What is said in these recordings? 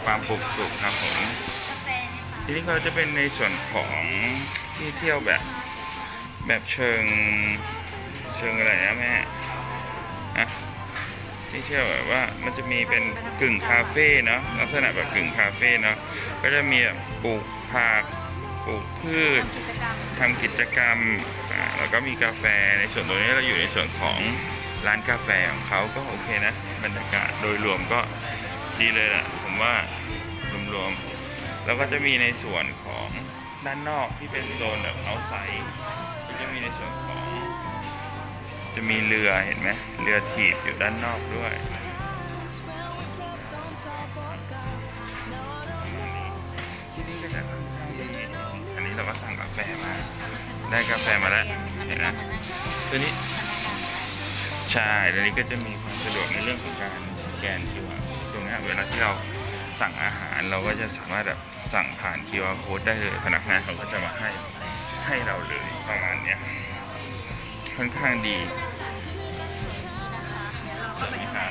นี่เราอยู่ฟาร์มปลูกสุกครับผมกาแฟเนี่ยค่ะทีนี้เขาจะเป็นในส่วนของที่เที่ยวแบบแบบเชิงเชิงอะไรนะแม่อะที่เที่ยวแบบว่ามันจะมีเป็นกึ่งคาเฟ่เนาะลักษณะแบบกึ่งคาเฟ่เนาะก็จะมีแบบปลูกผักปลูกพืชทำกิจกรรมทำกิจกรรมอ่าแล้วก็มีกาแฟในส่วนตรงนี้เราอยู่ในส่วนของร้านกาแฟของเขาก็โอเคนะบรรยากาศโดยรวมก็ดีเลยแหละผม ว่ารวมๆ แล้วก็จะมีในส่วนของด้านนอกที่เป็นโซนแบบเอาใสก็จะมีในส่วนของ จะมีเรือเห็นไหมเรือถีบอยู่ด้านนอกด้วยที่นี่ก็จะค่อนข้างดีอันนี้เราก็สั่งกาแฟมา ได้กาแฟมาแล้ว เห็นไหมตัวนี้ ใช่ตัวนี้ก็จะมีความสะดวกในเรื่องของการสแกน QR ตรงเนี้ยเวลาที่เรา สั่งอาหารเราก็จะสามารถแบบสั่งผ่าน QR code ได้เลยพนักงานเขาก็จะมาให้ให้เราเลยประมาณเนี้ยค่อนข้างดีสวัสดีครับ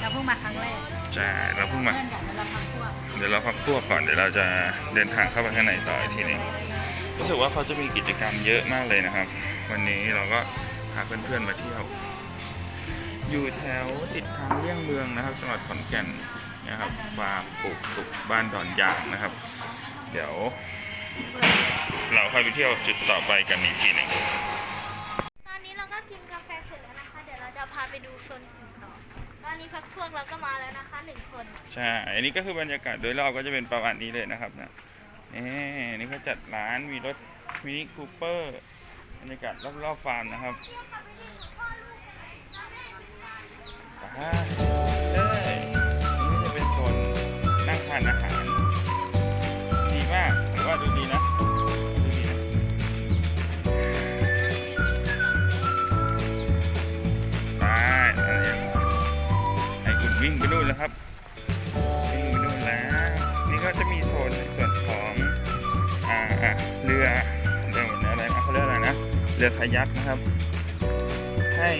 เราเพิ่งมาครั้งแรกใช่เราเพิ่งมาเพื่อนกันแล้วเราพักพวกเดี๋ยวเราพักพวกก่อนเดี๋ยวเราจะเดินทางเข้าไปข้างในต่ออีกทีหนึงรู้สึกว่าเขาจะมีกิจกรรมเยอะมากเลยนะครับ วันนี้เราก็พาเพื่อนๆมาเที่ยว อยู่แถวติดทางเลี่ยงเมืองนะครับจังหวัดขอนแก่น นะครับฟาร์มปลูกสุกบ้านดอนยางนะครับ เดี๋ยว เราค่อยไปเที่ยวจุดต่อไปกันอีกทีหนึ่งตอนนี้เราก็กินกาแฟเสร็จแล้วนะคะ เดี๋ยวเราจะพาไปดูโซนอื่นต่อตอนนี้พักพวกเราก็มาแล้วนะคะหนึ่งคนใช่อันนี้ก็คือบรรยากาศโดยรอบก็จะเป็นประมาณนี้เลยนะครับนะนี่นี่เขาจัดร้านมีรถมินิคูเปอร์บรรยากาศรอบๆฟาร์มนะครับไปานอาหาร ดีมากผมว่าดูดีนะดูดีนะไปอะไรอย่างเงี้ยให้คุณวิ่งไปนู่นแล้วครับวิ่งไปนู่นแล้ว นี่ก็จะมีโซนในส่วนของอ่าเรือเรืออะไรนะเขาเรียกอะไรนะเรือคายักนะครับ ให้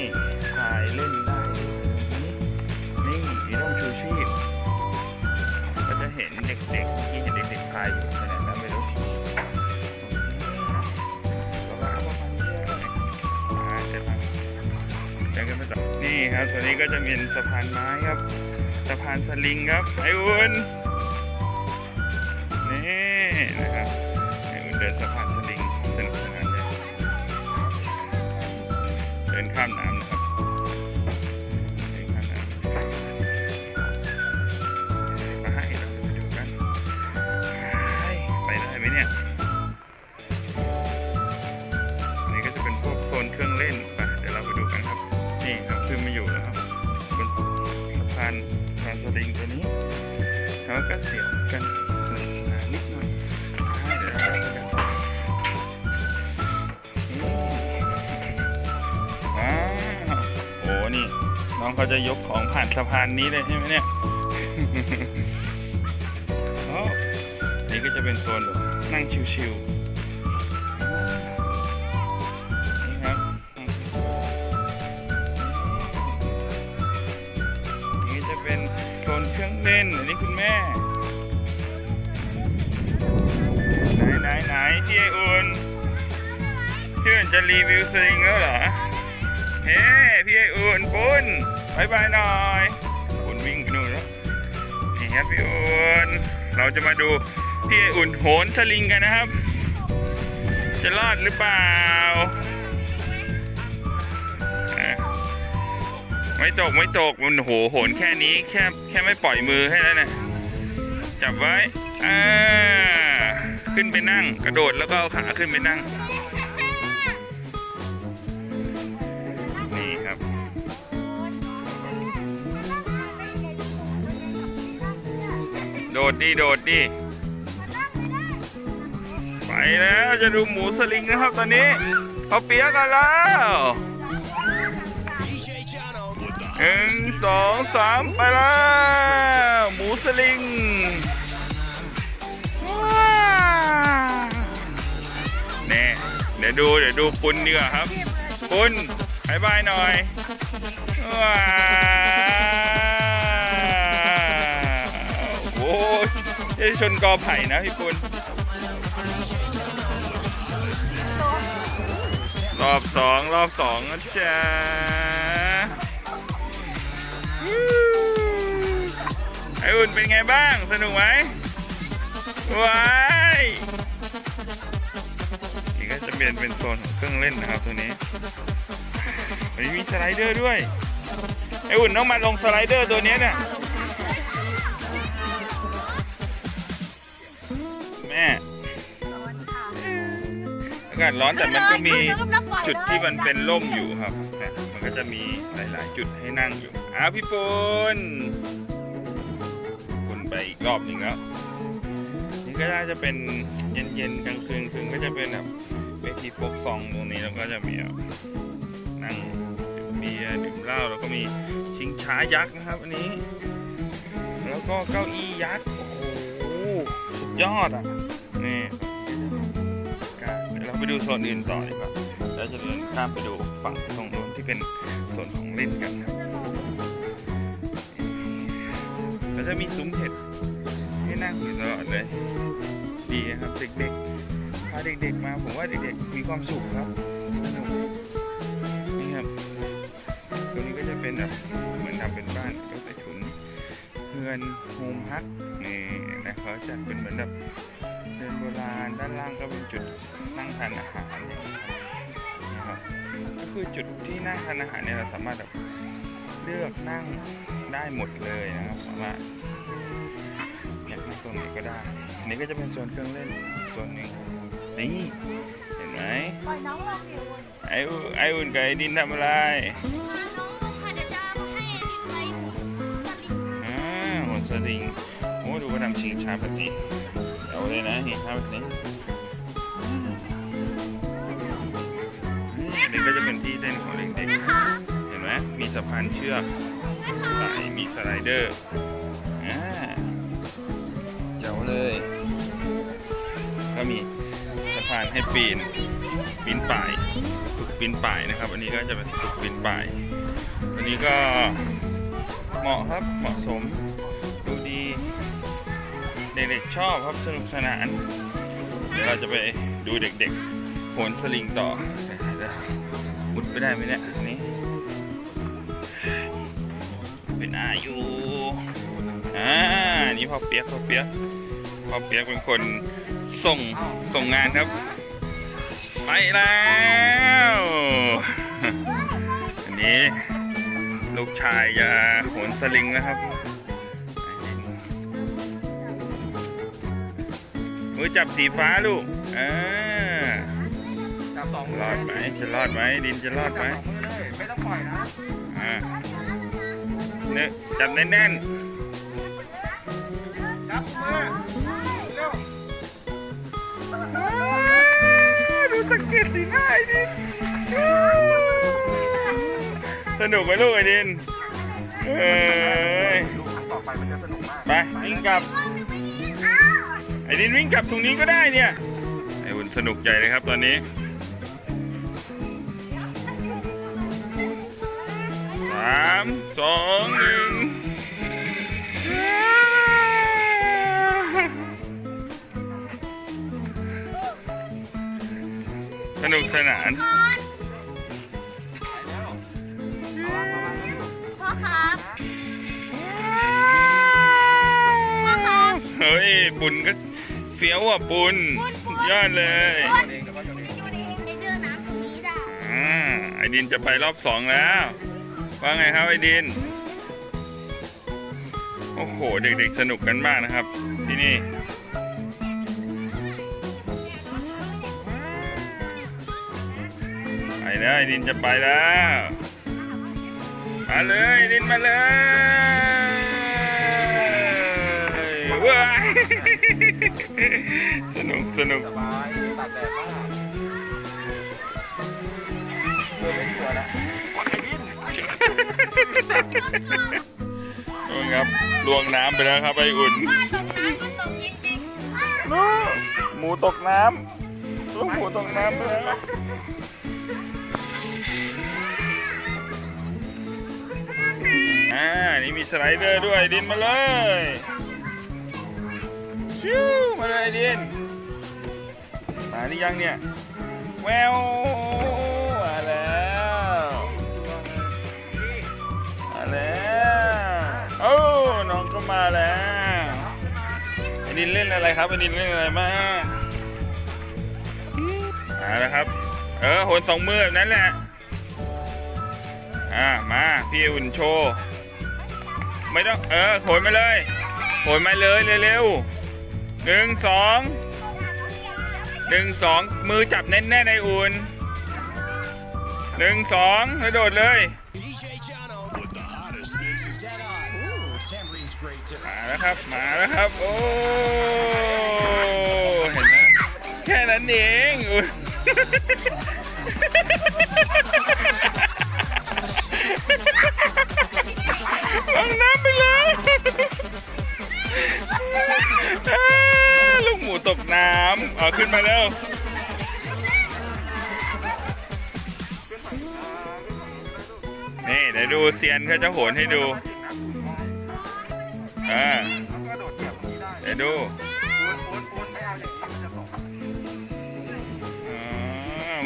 พายเล่น ห็นเด็กๆเมื่อกี้เห็นเด็กๆพายอยู่ไปไหนแล้วไม่รู้ประมาประมาณนี้เลยอ่าเสร็จแล้วเดินกันไปต่อนี่ครับตัวนี้ก็จะเป็นสะพานไม้ครับ สะพานสลิงครับ ไออุ่นนี่นะครับไออุ่นเดินสะพานสลิงสนุกสนานเลยเดินข้ามน้ำ ลิงตัวนี้แล้วก็เสียวกันสนุกสนานนิดหน่อยอ่าเดี๋ยวเราไปกันต่อนี่ว้าวโอ้นี่ น้องเขาจะยกของผ่านสะพานนี้เลยใช่ไหมเนี่ยโอ้นี่ก็จะเป็นโซนแบบนั่งชิวๆ นี้คุณแม่ ไหนไหนไหนพี่ไออุ่นพี่อุ่นจะรีวิวสลิงแล้วเหรอ เฮ้พี่ไออุ่นปุ้นบายบายหน่อยปุ้นวิ่งไปนู่นแล้วนี่ครับพี่อุ่นเราจะมาดูพี่ไออุ่นโหนสลิงกันนะครับ จะรอดหรือเปล่า ไม่ตกไม่ตกมันโหโหนแค่นี้แค่แค่ไม่ปล่อยมือให้แล้วนะจับไว้อ่าขึ้นไปนั่ง กระโดดแล้วก็เอาขาขึ้นไปนั่ง นี่ครับโดดดิโดดดิไปแล้วจะดูหมูสลิงนะครับตอนนี้เขาเปียกกันแล้ว หนึ่งสองสามไปแล้วหมูสลิงว้าเนี่ยเดี๋ยวดูเดี๋ยวดูปุนดีกว่าครับ ปุนบายบายหน่อยว้าวจะชนกอไผ่นะพี่ปุณรอบสองรอบสองนะจ๊ะ ออุ่นเป็นไงบ้าง สนุกไหมว้ายนี่ก็จะเปลี่ยนเป็นโซนของเครื่องเล่นนะครับตัวนี้วันนี้มีสไลเดอร์ด้วย ไออุ่นต้องมาลงสไลเดอร์ตัวนี้เนี่ยแม่อากาศร้อนแต่มันก็มีจุดที่มันเป็นร่มอยู่ครับนะมันก็จะมีหลาย ๆ จุดให้นั่งอยู่อ้าวพี่ปุณปุณไป อีกรอบหนึ่งแล้วนี่ก็น่าจะเป็นเย็นๆกลางคืนคืนก็จะเป็นแบบเวทีโฟกซองตรงนี้แล้วก็จะมีนั่งดื่มเบียร์ดื่มเหล้าแล้วก็มีชิงช้ายักษ์นะครับ อันนี้ แล้วก็เก้าอี้ยักษ์โอ้โหสุดยอดอะนี่การเราไปดูโซนอื่นต่อดีกว่าเราจะเดินข้ามไปดูฝั่งตรงนู้นที่เป็นโซนของเล่นกันครับ แล้วจะมีซุ้มเห็ด ให้นั่งอยู่ตลอดเลย ดีครับเด็กๆพาเด็กๆมาผมว่าเด็กๆมีความสุขครับสนุกนี่ครับตรงนี้ก็จะเป็นแบบเหมือนทำเป็นบ้านก็ใต้ถุนเพื่อนโฮมฮักนี่นะเขาจัดเป็นเหมือนแบบเดินโบราณด้านล่างก็เป็นจุดนั่งทานอาหารนะครับก็คือจุดที่นั่งทานอาหารเนี่ยเราสามารถแบบเลือกนั่งได้หมดเลยนะครับสามารถ รงไหนก็ได้ อันนี้ก็จะเป็นโซนเครื่องเล่นโซนหนึ่งนี่เห็นไหมปล่อยน้องลงอยู่ไออุ่นไออุ่นกับไอดินทำอะไรพาน้องลงค่ะเดี๋ยวจะให้ดินไปสลิงอ่าหนสลิงโอ้ดูว่าทำชิงช้าแบบนี้เอาเลยนะนี่ทำแบบนี้นี่อันนี้ก็จะเป็นที่เล่นของเด็กๆเห็นไหมมีสะพานเชือกไหลมีสไลเดอร์ เลย ก็มีสะพานให้ปีนปีนป่ายฝึกปีนป่ายนะครับ อันนี้ก็จะเป็นฝึกปีนป่ายอันนี้ก็เหมาะครับเหมาะสมดูดีเด็กๆชอบครับสนุกสนาน เดี๋ยวเราจะไปดูเด็กๆโหนสลิงต่อจะมุดไปได้ไหมเนี่ยอันนี้เป็นอายู่อ่านี่พอเปียกพอเปียก พ่อเปียกเป็นคนส่งส่งงานครับ ไปแล้วอันนี้ลูกชายจะโหนสลิงนะครับมือจับสีฟ้าลูกอ่าจับสองมือรอดไหมจะรอดไหมดินจะรอดไหมจับสองมือเลยไม่ต้องปล่อยนะอ่าเนี่ยจับแน่นจับมือ สังเกตสีหน้าไอ้ดินสนุกไหมลูกไอ้ดินเอ้ยต่อไปมันจะสนุกมากไปวิ่งกลับ ไอ้ดินวิ่งกลับตรงนี้ก็ได้เนี่ย ไอ้อุ่นสนุกใหญ่เลยครับตอนนี้สามสองหนึ่ง นุกสนาน พ่อครับพ่อครับ เฮ้ย บุญก็เฟี้ยวอะบุญสุดยอดเลยโยนเองเดี๋ยวก็โยนเองดูดิไอเดือน้ำตรงนี้ด่ะอ่าไอดินจะไปรอบสองแล้ว ว่าไงครับไอดิน โอ้โห เด็กๆสนุกกันมากนะครับ ที่นี่ ไปแล้วไอดินจะไปแล้วมาเลยไอดินมาเลยว้ายสนุกสนุกสบายตากแดดมากเดินไม่เสือแล้วไอ้ดินนู่นครับลวงน้ำไปแล้วครับไออุ่นว่าตรงน้ำมันตกจริงๆลูกหมูตกน้ำลูกหมูตกน้ำไปแล้ว มีสไลเดอร์ด้วยดินมาเลยชิวมาเลยดินมาหรือยังเนี่ยแววมาแล้วมาแล้วโอ้น้องก็มาแล้วไอดินเล่นอะไรครับไอดินเล่นอะไรมามาแล้วครับ เออโหนสองมือแบบนั้นแหละอ่ามา พี่อุ่นโชว์ ไม่ต้องเออโหนมาเลยโหนมาเลยเร็วๆหนึ่งสองหนึ่งสองมือจับแน่นๆในอุ่นหนึ่งสองกระโดดเลยมาแล้วครับมาแล้วครับโอ้เห็นไหมแค่นั้นเองอุ่ นลงน้ำไปเลยลูกหมูตกน้ำเอาขึ้นมาแล้วนี่เดี๋ยวดูเซียนเขาจะโหนให้ดูอ่าเดี๋ยวดู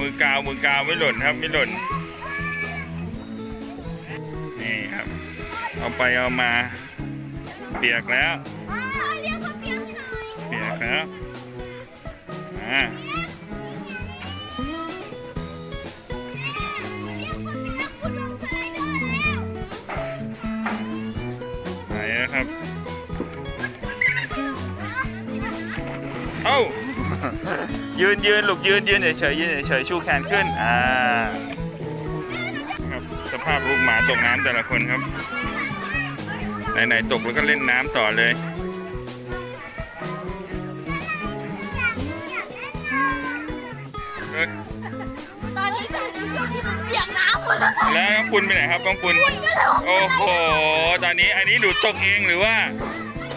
มือกาวมือกาวไม่หล่นครับไม่หล่น เอาไปเอามา เปียกแล้วอ้าวเรียกพ่อเปียกให้หน่อยเปียกแล้วอ่าคุณลงสไลเดอร์แล้วไหนนะครับ เอ้า ยืนยืนลูกยืนยืนเฉยๆยืนเฉยๆชูแขนขึ้น อ่า ครับ สภาพลูกหมาตกน้ำแต่ละคนครับ ไหนๆตกแล้วก็เล่นน้ำต่อเลยเอ้ยตอนนี้เป็นช่วงที่มันเปียกน้ำหมดแล้วค่ะแล้วน้องปุณไปไหนครับน้องปุณโอ้โห ตอนนี้อันนี้หนูตกเองหรือว่า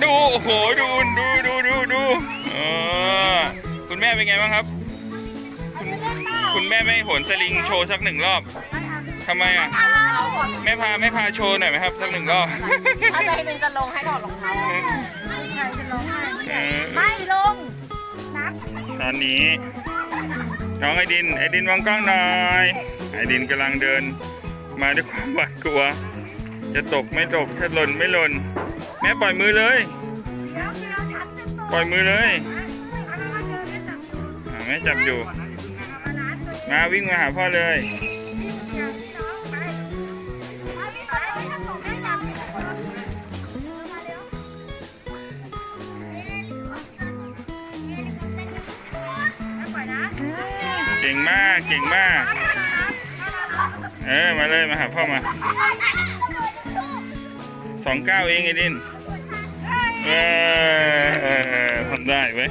ดู โอ้โห ดูดูดูดูดูเออคุณแม่เป็นไงบ้างครับคุณแม่ไม่โหนสลิงโชว์สักหนึ่งรอบ ทำไมอะ เอาก่อนแม่พาแม่พาโชว์หน่อยไหมครับสักหนึ่งรอบถ้าใจหนึ่งจะลงให้ถอดรองเท้าออกไม่ใช่จะลงให้เออไม่ลงตอนนี้ น้องไอดินไอดินมองกล้องหน่อยไอดินกำลังเดิน มาด้วยความหวาดกลัว จะตกไม่ตกจะหล่นไม่หล่นแม่ปล่อยมือเลยปล่อยมือเลยอ่าแม่จับอยู่ มาวิ่งมาหาพ่อเลย เก่งมากเก่งมาก เออมาเลยมาหาพ่อมาสองเก้าเองไอ้ดินเออเออเออทำได้ไว้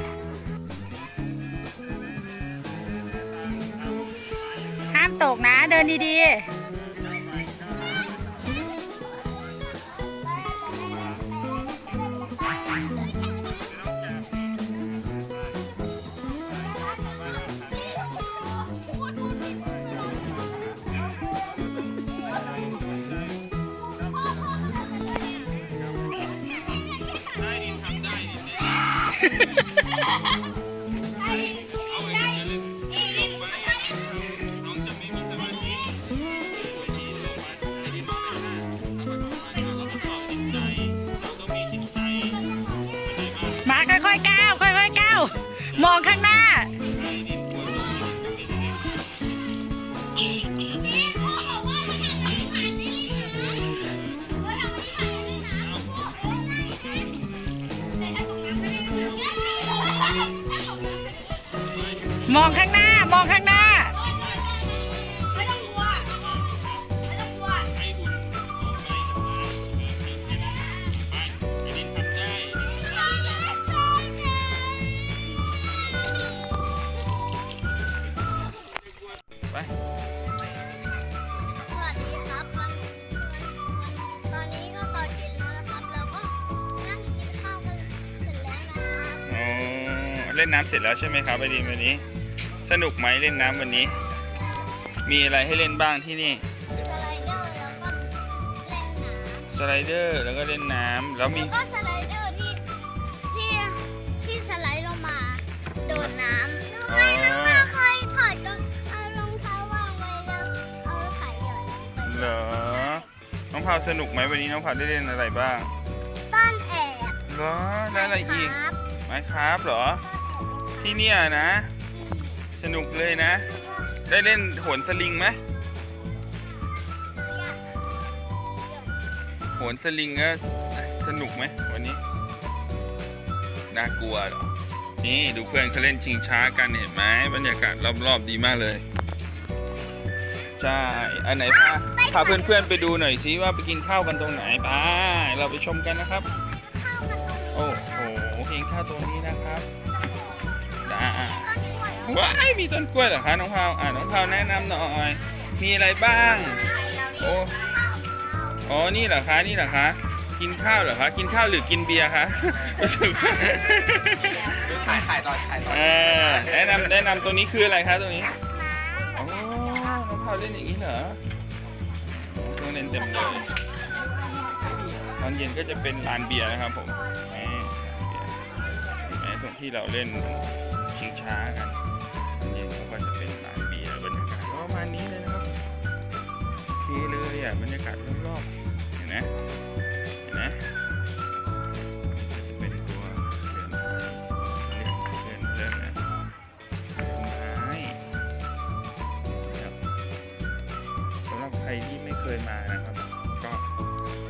ห้ามตกนะเดินดีๆ มองข้างหน้า มองข้างหน้า มองข้างหน้า เล่นน้ำเสร็จแล้วใช่ไหมครับไอดินวันนี้ สนุกไหมเล่นน้ำวันนี้ มีอะไรให้เล่นบ้างที่นี่ สไลเดอร์แล้วก็เล่นน้ำสไลเดอร์แล้วก็เล่นน้ำแล้วมีแล้วก็สไลเดอร์ที่ที่ที่ดน้ำอ๋อเคยถอดรองเอารองเท้าวางไว้แล้วเอาไข่หย่อนลงไปเหรอน้องพาวสนุกไหมวันนี้น้องพาวได้เล่นอะไรบ้างต้นแอบเหรอได้อะไรอีกครับไม้ครับเหรอ ที่เนี่ยนะ สนุกเลยนะ ได้เล่นโหนสลิงไหมโหนสลิงก็สนุกไหมวันนี้ น่ากลัวหรอ นี่ดูเพื่อนเขาเล่นชิงช้ากันเห็นไหมบรรยากาศรอบๆดีมากเลยใช่อันไหนพาพาเพื่อนๆไปดูหน่อยสิว่าไปกินข้าวกันตรงไหนไปเราไปชมกันนะครับ ว้ายมีต้นกล้วยเหรอคะน้องพาวอ่าน้องพาวแนะนำหน่อย มีอะไรบ้าง โอ้อ๋อนี่เหรอคะนี่เหรอคะ กินข้าวเหรอคะ กินข้าวหรือกินเบียร์คะรู้สึกว่าถ่ายถ่ายตอนถ่ายตอนเออแนะนำแนะนำตัวนี้คืออะไรคะตัวนี้อ๋อน้องพาวเล่นอย่างนี้เหรอต้องเล่นเต็มเลยตอนเย็นก็จะเป็นลานเบียร์นะครับผมแหมลานเบียร์แหมตรงที่เราเล่นชิงช้ากัน อะบรรยากาศรอบๆเห็นไหมเห็นไหมจะเป็นตัวเรือนเรียกเรือนเรือนนะเรือนไม้ครับสำหรับใครที่ไม่เคยมานะครับ ก็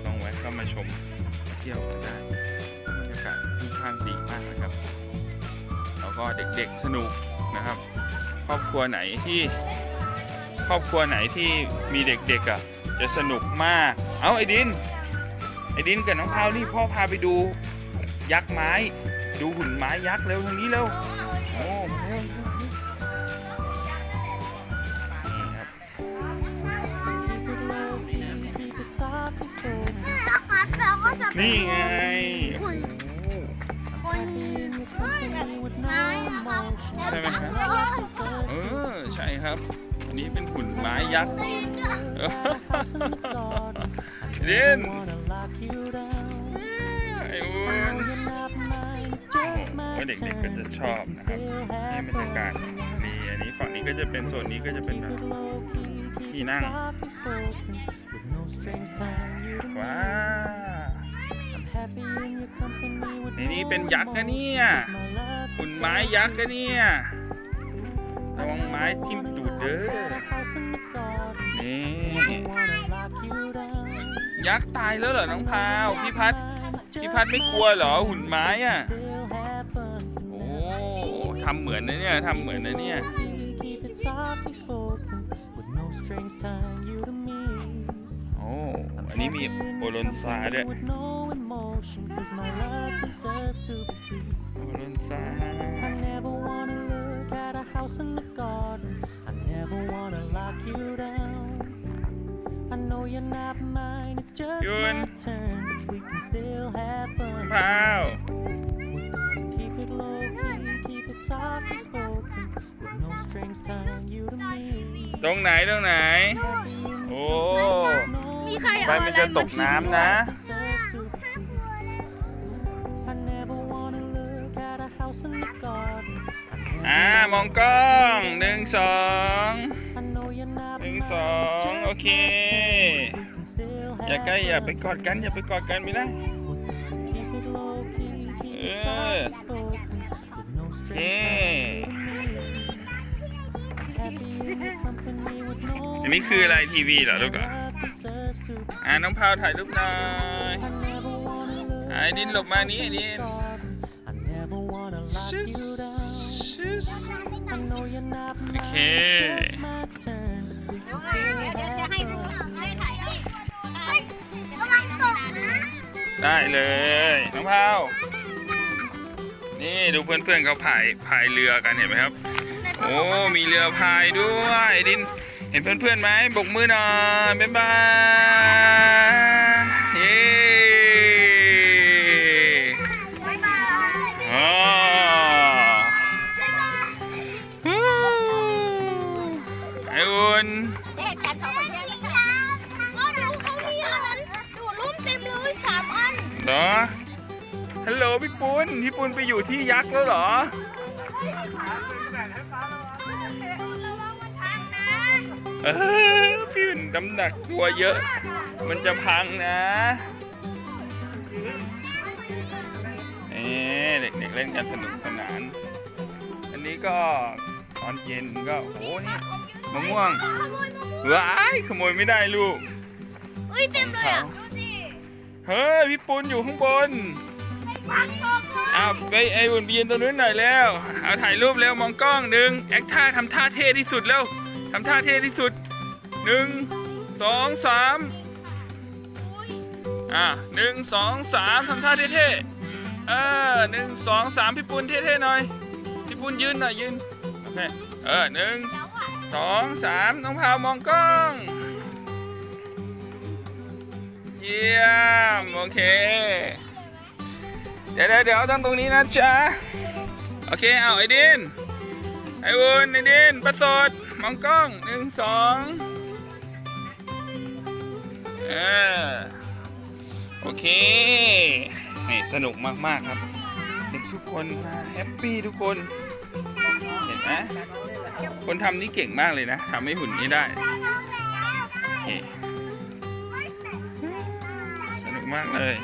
ลองแวะเข้ามาชมมาเที่ยวกันได้บรรยากาศค่อนข้างดีมากนะครับแล้วก็เด็กๆสนุกนะครับ ครอบครัวไหนที่ครอบครัวไหนที่มีเด็กๆอะ จะสนุกมาก เอาไอ้ดิน ไอ้ดินกับน้องพาวนี่พ่อพาไปดู ยักษ์ไม้ ดูหุ่นไม้ยักษ์เร็วทางนี้เร็วโอ้มาเร็วนี่ครับแล้วก็จะนี่ไงคนแบบไม้นะครับใช่ไหมครับเออ ใช่ครับ อันนี้เป็นหุ่นไม้ยักษ์ เออเด่นไอ้อุ่นโอ้ยเด็กๆก็จะชอบนะครับนี่บรรยากาศนี่อันนี้ฝั่งนี้ก็จะเป็นโซนนี้ก็จะเป็นแบบที่นั่งว้าวในนี้เป็นยักษ์นะเนี่ยหุ่นไม้ยักษ์นะเนี่ยระวังไม้ทิ่มตูด เด้อนี่ยักษ์ตายแล้วเหรอน้องพาวพี่พัดพี่พัดไม่กลัวเหรอหุ่นไม้อะโอ้ทำเหมือนนะเนี่ยทำเหมือนนะเนี่ยโอ้อันนี้มีโอโลนซาด้วยโอโลนซา a house in the garden. I never wanna lock you down. I know you're not mine, it's just Yun. my turn. We can still have fun. พาว We're gonna keep it low key, keep it softly spoken, with no strings tying you to me. ตรงไหนตรงไหน Happy in โอ้ มีใครไปเอามันอะไรจะตมากน้ำนะ deserves to be free. I never wanna look at a house in the garden. อ่ามองกล้องหนึ่งสองหนึ่งสองโอเค อย่าใกล้อย่าไปกอดกันอย่าไปกอดกันไม่ได้เอเคอันนี้คืออะไรทีวีเหรอลูกอะอ่าน้องพาวถ่ายรูปหน่อยไอ้ดินหลบมานี้ดินชิส can still เดี๋ยวจะให้ have ผู้ fun. ให้ถ่ายรูปเฮ้ยระวังตกนะได้เลยน้องพาวนี่ดูเพื่อนๆเขาพายพายเรือกันเห็นไหมครับ โอ้มีเรือพายด้วยดิน เห็นเพื่อนๆไหมบกมือหน่อยบ๊ายบาย พี่ปุ้นพี่ปุ้นไปอยู่ที่ยักษ์แล้วเหรอเออพี่ปุ้นน้ำหนักตัวเยอะ มันจะพังนะนี่เด็กๆเล่นกันสนุกสนาน อันนี้ก็ตอนเย็นก็โอ้นี่มะม่วงว้ายขโมยไม่ได้ลูกอุ้ยเต็มเลยอะเฮ้ยพี่ปุนอยู่ข้างบน อ้าวไปไอ้อุ่นไปยืนตรงนู้นหน่อยแล้ว เอาถ่ายรูปเร็วมองกล้องหนึ่งแอคท่าทำท่าเท่ที่สุดเร็วทำท่าเท่ที่สุดหนึ่งสองสามอุ้ยอะหนึ่งสองสามทำท่าเท่ๆเออหนึ่งสองสามพี่ปุณเท่ๆหน่อยพี่ปุณยืนหน่อยยืนโอเคเออหนึ่งสองสามน้องพาวมองกล้อง เยี่ยม โอเค เดี๋ยวเดี๋ยวเดี๋ยวต้องตรงนี้นะจ๊ะ โอเค เอาไอ้ดิน ไอ้วุนไอ้ดิน ประสดมองกล้องหนึ่งสองเออโอเคนี่สนุกมาก ๆ ครับ เด็กทุกคนมาแฮปปี้ทุกคน เห็นไหมคนทำนี่เก่งมากเลยนะทำให้หุ่นนี้ได้สนุกมากเลย